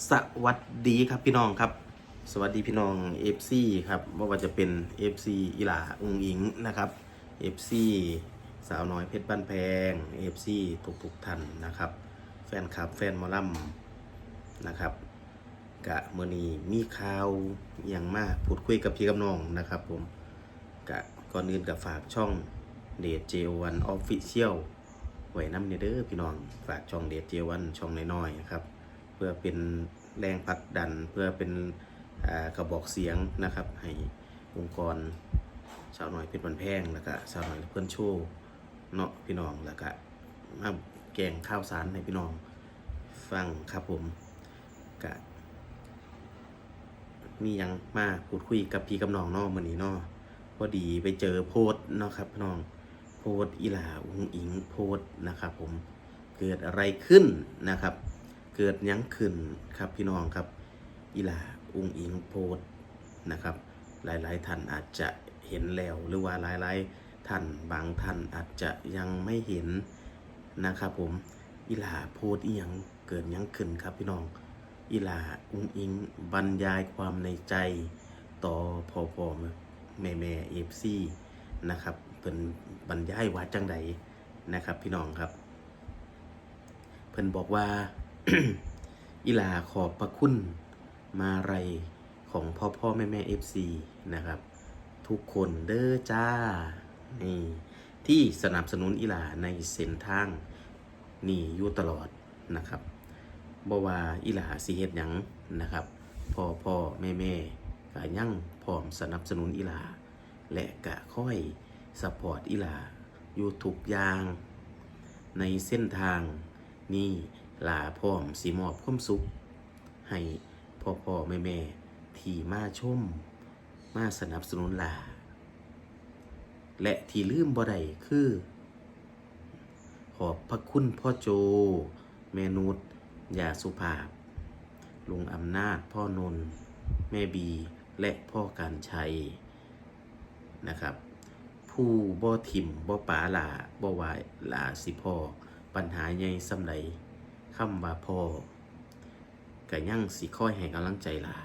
สวัสดีครับพี่น้องครับ สวัสดีพี่น้อง FC ครับไม่ว่าจะเป็น FC อีหลาอุงอิงนะครับ FC สาวน้อยเพชรบ้านแพง FC ทุกทุกๆท่านนะครับ แฟนคลับแฟนมอลัมนะครับกะเมื่อนีมีข่าวอย่างมากพูดคุยกับพี่กับน้องนะครับผมกะก่อนอื่นกับฝากช่องเดทเจวันออฟฟิเชียลไว้น้ำเนเด้อพี่น้องฝากช่องเดทเจวันช่องน้อยๆนะครับ พื่อเป็นแรงผลักดัน เพื่อเป็นกระบอกเสียงนะครับ ให้องค์กรชาวหน่อยเพชรบันแพงแล้วก็ชาวหน่อยเพื่อนโชว์เนาะพี่น้องแล้วก็มาแกงข้าวสารให้พี่น้องฟังครับผมกะมียังมาพูดคุยกับพี่กับน้องนาะมื้อนี้นาะพอดีไปเจอโพสเนาะครับพี่น้องโพสอีหลาอุงอิงโพสนะครับ ผมเกิดอะไรขึ้นนะครับ เกิดยังขึ้นครับพี่น้องครับอีหลาอุงอิงโพสต์นะครับ หลายๆท่านอาจจะเห็นแล้วหรือว่าหลายๆท่านบางท่านอาจจะยังไม่เห็นนะครับผมอีหลาโพสต์อีหยังเกิดยังขึ้นครับพี่น้องอีหลาอุงอิงบรรยายความในใจต่อพอพอแม่แม่เอฟซีนะครับเป็นบรรยายว่าจังใดนะครับพี่น้องครับ เพิ่นบอกว่า อีหลาขอบพระคุณมาไรของพ่อพ่อแม่แม่เอฟซีนะครับ ทุกคนเด้อจ้านี่ที่สนับสนุนอีหลาในเส้นทางนี่อยู่ตลอดนะครับบ่ว่าอีหลาสิเฮ็ดหยังนะครับพ่อพ่อแม่แม่ก็ยังพร้อมสนับสนุนอีหลา และก็ค่อยสปอร์ตอีหลาอยู่ทุกอย่าง ในเส้นทางนี่ ลาพร้อมสีมอบความสุข ให้พ่อพ่อแม่แม่ที่มาชม มาสนับสนุนลา และที่ลืมบ่ได้คือ ขอบพระคุณพ่อโจ แม่นุชยาสุภาพ ลุงอำนาจพ่อนนท์แม่บี และพ่อการชัยนะครับผู้บ่ทิมบ่ป๋าหลาบ่วายหลาสิพ่อปัญหาใหญ่สำใด คำว่าพ่อก็ยังสิค่อยให้กำลังใจลา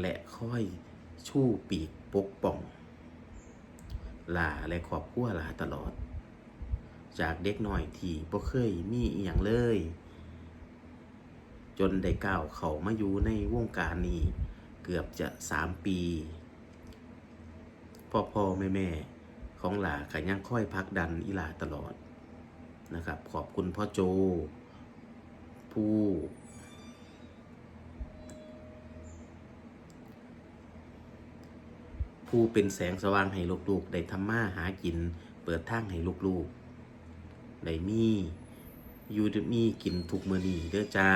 และค่อยชู้ปีกปกป้องลาและครอบครัวลาตลอด จากเด็กหน่อยที่บ่เคยมีอีหยังเลย จนได้ก้าวเขามาอยู่ในวงการนี้ เกือบจะสามปี พ่อพ่อแม่แม่ของหลาก็ยังค่อยพักดันอีหลาตลอดนะครับ ขอบคุณพ่อโจ ผู้ ผู้เป็นแสงสว่างให้ลูกๆ ได้ทำมาหากิน เปิดทางให้ลูกๆ ได้มีอยูดมีกินทุกมือนีเด้อจ้า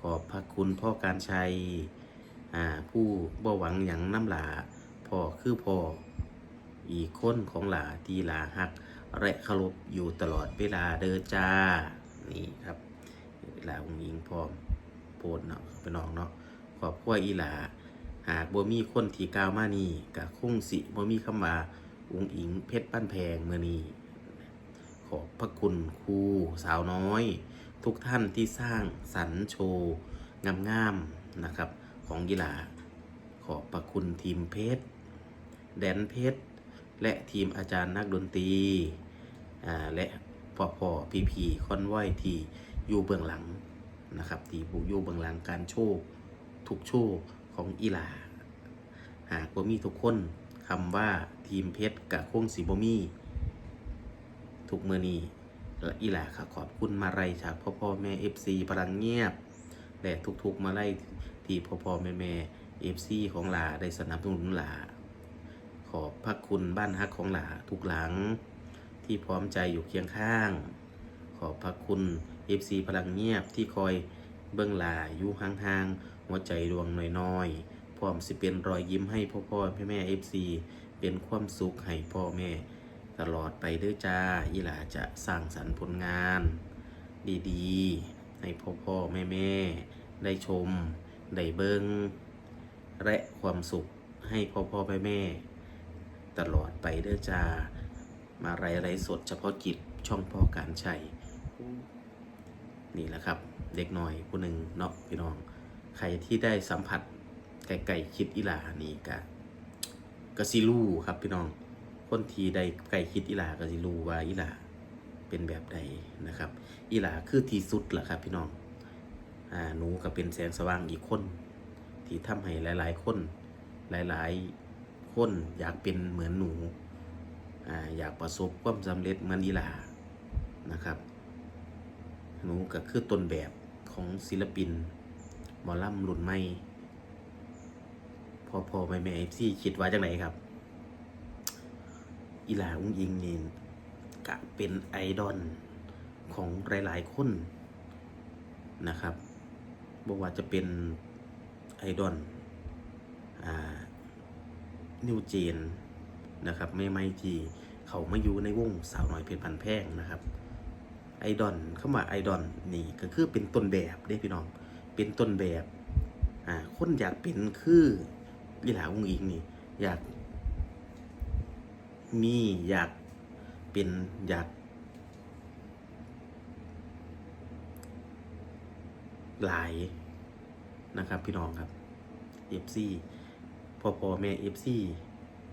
ขอบพระคุณพ่อการชัย อ่า ผู้บ่หวังหยังน้ำหลาพ่อคือพ่ออีกคนของหลาทีหลาหักและเคารพอยู่ตลอดเวลาเด้อจ้า นี่ครับ หลาองค์หญิงพร้อมโพดเนาะพี่น้องเนาะขอบครัวอีหลา หากบ่มีคนที่กาวมานี่กะคงสิบ่มีคำว่าองค์อิงเพชรปั้นแพงเมื่อนี้ขอบพระคุณครูสาวน้อย ทุกท่านที่สร้างสรร์โชว์งามๆนะครับ ของกีฬาขอบพระคุณทีมเพชรแดนเพชรและทีมอาจารย์นักดนตรีและพ่อพ่อพีพีคอนไว้ที่อยู่เบื้องหลัง นะครับที่บุอยู่บื้องหลังการโชว์ทุกโชว์ของอีหลา หากบ่มีทุกคนคำว่าทีมเพชรกับโค้งสีบ่มีทุกเมื่อนี้และอีหลาค่ะขอบคุณมาไล่จากพ่อพ่อแม่เอฟซีพลังเงียบและทุกๆมาไล่ที่พ่อพ่อแม่แม่เอฟซีของหลาได้สนับสนุนหลา ขอบพระคุณบ้านฮักของหลาทุกหลัง ที่พร้อมใจอยู่เคียงข้าง ขอบพระคุณ เอฟซีพลังเงียบที่คอยเบื้องหลาอยู่ห่างๆหัวใจดวงน้อยๆพร้อมสิเป็นรอยยิ้มให้พ่อพ่อแม่แม่เอฟซีเป็นความสุขให้พ่อแม่ ตลอดไปเด้อจ้าอีหลาจะสร้างสรรค์ผลงาน ดีๆ ให้พ่อพ่อแม่แม่ได้ชม ได้เบิงและความสุขให้พ่อพ่อแม่แม่ตลอดไปเด้อจ้ามาไรไรสดเฉพาะกิจช่องพ่อการชัย นี่แหละครับ เด็กหน่อยผู้หนึ่งเนาะพี่น้อง ใครที่ได้สัมผัสไก่ๆคิดอีหลานี่กะกะซิลูครับพี่น้อง คนที่ได้ไก่คิดอีหลากะซิลูว่าอีหลาเป็นแบบใดนะครับ อีหลาคือที่สุดล่ะครับพี่น้องอ่าหนูก็เป็นแสงสว่างอีกคน ที่ทำให้หลาย ๆ คน หลาย ๆ คนอยากเป็นเหมือนหนูอ่าอยากประสบความสำเร็จเหมือนอีหลานะครับ หนูก็คือต้นแบบของศิลปินหมอลำรุ่นใหม่พอพอแม่แม่เอฟซีคิดว่าจังไหนครับ อีหลาอุ้งยิงนี่กะเป็นไอดอลของหลายๆคนนะครับบอกว่าจะเป็นไอดอลนิวเจนนะครับ ไม่ไม่ที่เขามาอยู่ในวงสาวน้อยเพชรพันแพงนะครับ ไอดอลเข้ามาไอดอลนี่ก็คือเป็นต้นแบบเด้พี่น้อง เป็นต้นแบบอ่าคนอยากเป็นคืออีหลาอุ้งอิงนี่ อยากมีอยากเป็นอยากหลายนะครับพี่น้องครับเอฟซีพอพอแม่เอฟซี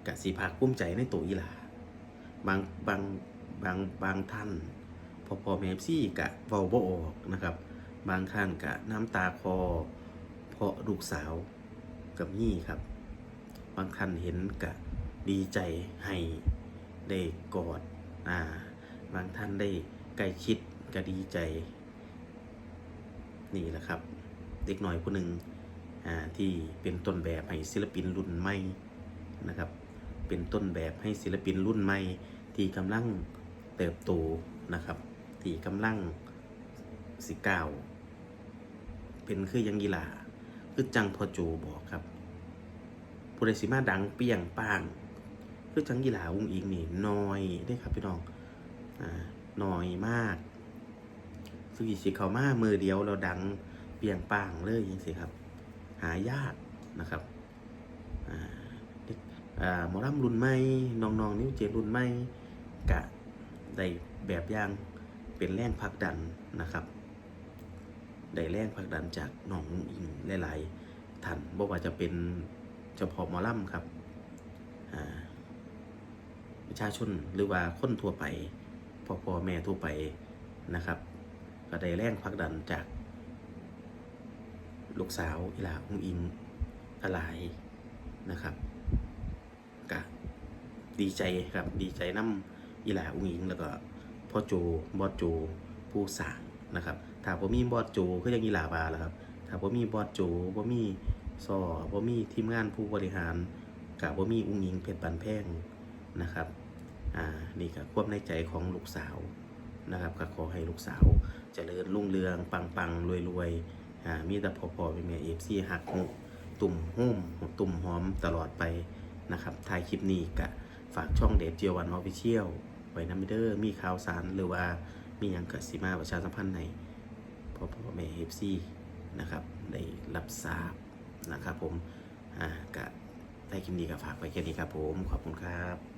กะสีภาคภูมิใจในตัวอีหลาบางบางบางบางท่าน พอพอแม่ซี่กะเว้าบ่ออกนะครับ บางท่านกะน้ำตาคอเพราะลูกสาวกับนี่ครับ บางท่านเห็นกะดีใจให้ได้กอดอ่าบางท่านได้ใกล้ชิดก็ดีใจ นี่แหละครับ เด็กหน่อยผู้หนึ่งอ่าที่เป็นต้นแบบให้ศิลปินรุ่นใหม่นะครับ เป็นต้นแบบให้ศิลปินรุ่นใหม่ที่กำลังเติบโตนะครับ ที่กำลังสิก้าวเป็นคือยังกีฬาคือจังพอโจบอกครับผู้ใดสิมาดังเปี้ยงป้าง คือจังกีฬาอุ้งอิงนี่น้อยได้ครับพี่น้องอ่าน้อยมากสุกิสิเขามามือเดียวเราดังเปียงป้างเลยยังสิครับ หายากนะครับอ่าเด็กอ่าหมอลำรุ่นใหม่น้องๆนิ้วเจนรุ่นใหม่กะได้แบบอย่าง เป็นแรงผลักดันนะครับได้แรงผลักดันจากน้องอิงหลายๆท่านบอกว่าจะเป็นเฉพาะมอลำครับอ่าประชาชนหรือว่าคนทั่วไปพ่อพ่อแม่ทั่วไปนะครับ ก็ได้แรงผลักดันจากลูกสาวอีหลาอุ้งอิงอะไรนะครับกะดีใจครับดีใจน้ำอีหลาอุ้งอิงแล้วก็ พ่อโจบอสโจผู้สั่งนะครับถ้าผมมีบอสโจก็ยังอีหลาบาแล้วครับถ้าผมมีบอสโจผมมีซอผมมีทีมงานผู้บริหารกับผมมีอุ้งอิงเพชรบันแพงนะครับอ่านี่ก็ความในใจของลูกสาวนะครับก็ขอให้ลูกสาวเจริญรุ่งเรืองปังปังรวยรวยๆอ่ามีแต่พอพอเป็นแม่เอฟซีหักหกตุ่มโฮมตุ่มหอมตลอดไปนะครับท้ายคลิปนี้กะฝากช่องเดทเจียวันออฟฟิเชียล ไว้นำเด้อมีข่าวสารหรือว่ามีอย่างกสิมาประชาสัมพันธ์ในพอพ่อแม่เอฟซีนะครับได้รับทราบนะครับผมอ่ากะได้คลิปนี้ก็ฝากไว้แค่นี้ครับผมขอบคุณครับ